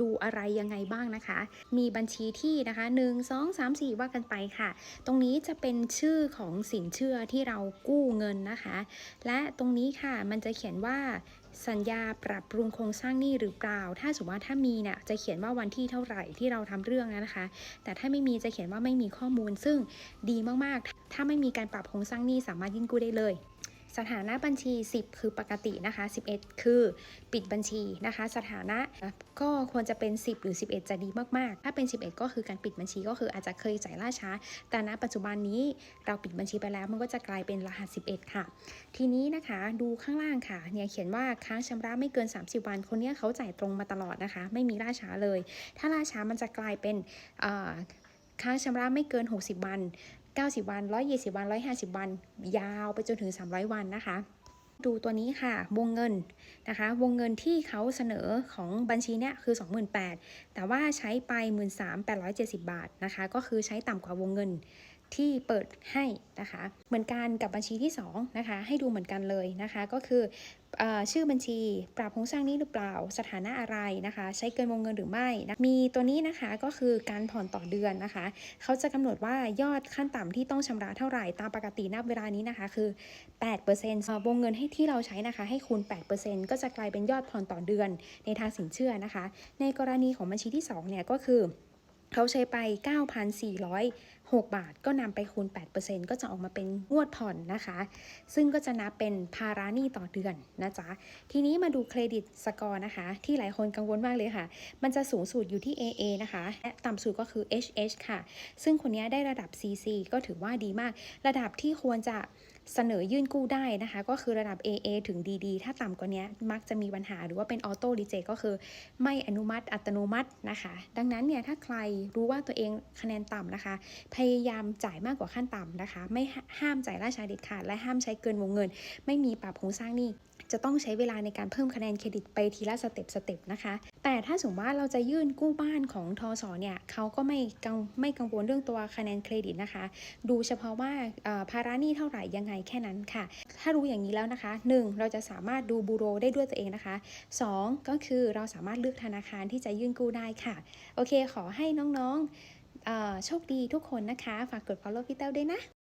ดูอะไรยังไงบ้างนะคะ มีบัญชีที่นะคะ 1 2 3 4 ว่ากันไปค่ะ ตรงนี้จะเป็นชื่อของสินเชื่อที่เรากู้เงินนะคะ และตรงนี้ค่ะมันจะเขียนว่าสัญญาปรับปรุงโครงสร้างหนี้หรือเปล่า ถ้าสมมติว่าถ้ามีเนี่ยจะเขียนว่าวันที่เท่าไหร่ที่เราทำเรื่องนะคะ แต่ถ้าไม่มีจะเขียนว่าไม่มีข้อมูล ซึ่งดีมากๆ ถ้าไม่มีการปรับโครงสร้างหนี้สามารถยื่นกู้ได้เลย สถานะบัญชี 10 คือปกตินะคะ 11 คือปิดบัญชีนะคะ สถานะก็ควรจะเป็น 10 หรือ 11 จะดีมาก ๆ ถ้าเป็น 11 ก็คือการปิดบัญชีก็คืออาจจะเคยจ่ายล่าช้า แต่ณปัจจุบันนี้เราปิดบัญชีไปแล้ว มันก็จะกลายเป็นรหัส 11 ค่ะ ทีนี้นะคะดูข้างล่างค่ะเนี่ยเขียนว่าค้างชำระไม่เกิน 30 วันคนเนี้ยเขาจ่ายตรงมาตลอดนะคะ ไม่มีล่าช้าเลย ถ้าล่าช้ามันจะกลายเป็นค้างชำระไม่เกิน 60 วัน 90 วัน 120 วัน 150 วัน ยาวไปจนถึง 300 วันนะคะ ดูตัวนี้ค่ะ วงเงินนะคะ วงเงินที่เขาเสนอของบัญชีเนี่ยคือ 28,000แต่ว่าใช้ไป 13,870 บาทนะคะ ก็คือใช้ต่ำกว่าวงเงิน ที่เปิดให้นะคะ เหมือนกันกับบัญชีที่2นะคะ ให้ดูเหมือนกันเลยนะคะ ก็คืออชื่อบัญชีปรับโครงสร้างนี้หรือเปล่า สถานะอะไรนะคะ ใช้เกินวงเงินหรือไม่นะมีตัวนี้นะคะก็คือการผ่อนต่อเดือนนะคะ เขาจะกำหนดว่ายอดขั้นต่ำที่ต้องชำระเท่าไหร่ตามปกตินับเวลานี้นะคะ คือ8%วงเงินให้ที่เราใช้นะคะ ให้คูณ 8%ก็จะกลายเป็นยอดผ่อนต่อเดือนในทางสินเชื่อนะคะ ในกรณีของบัญชีที่2เนี่ยก็คือเขาใช้ไป 6 บาทก็นำไปคูณ 8%ก็จะออกมาเป็นงวดผ่อนนะคะ ซึ่งก็จะนับเป็นภาระหนี้ต่อเดือนนะจ๊ะ ทีนี้มาดูเครดิตสกอร์นะคะ ที่หลายคนกังวลมากเลยค่ะ มันจะสูงสุดอยู่ที่ AA นะคะ และต่ำสุดก็คือ HH ค่ะ ซึ่งคนนี้ได้ระดับ CC ก็ถือว่าดีมาก ระดับที่ควรจะเสนอยื่นกู้ได้นะคะ ก็คือระดับ AA ถึง DD ถ้าต่ำกว่านี้มักจะมีปัญหาหรือว่าเป็นออโต้รีเจก็คือไม่อนุมัติอัตโนมัตินะคะ ดังนั้นเนี่ยถ้าใครรู้ว่าตัวเองคะแนนต่ำนะคะ พพยายามจ่ายมากกว่าขั้นต่ำนะคะ ไม่ห้ามจ่ายล่าช้าเด็ดขาด และห้ามใช้เกินวงเงิน ไม่มีปรับโครงสร้างหนี้จะต้องใช้เวลาในการเพิ่มคะแนนเครดิตไปทีละสเต็ปสเต็ปนะคะ แต่ถ้าสมมติว่าเราจะยื่นกู้บ้านของทอสเนี่ยเขาก็ไม่กังไม่กังวลเรื่องตัวคะแนนเครดิตนะคะ ดูเฉพาะว่าภาระหนี้เท่าไหร่ยังไงแค่นั้นค่ะ ถ้ารู้อย่างนี้แล้วนะคะ 1. เราจะสามารถดูบูโรได้ด้วยตัวเองนะคะ 2. ก็คือเราสามารถเลือกธนาคารที่จะยื่นกู้ได้ค่ะ โอเค ขอให้น้องๆ โชคดีทุกคนนะคะ ฝากกด follow พี่เต้าด้วยนะ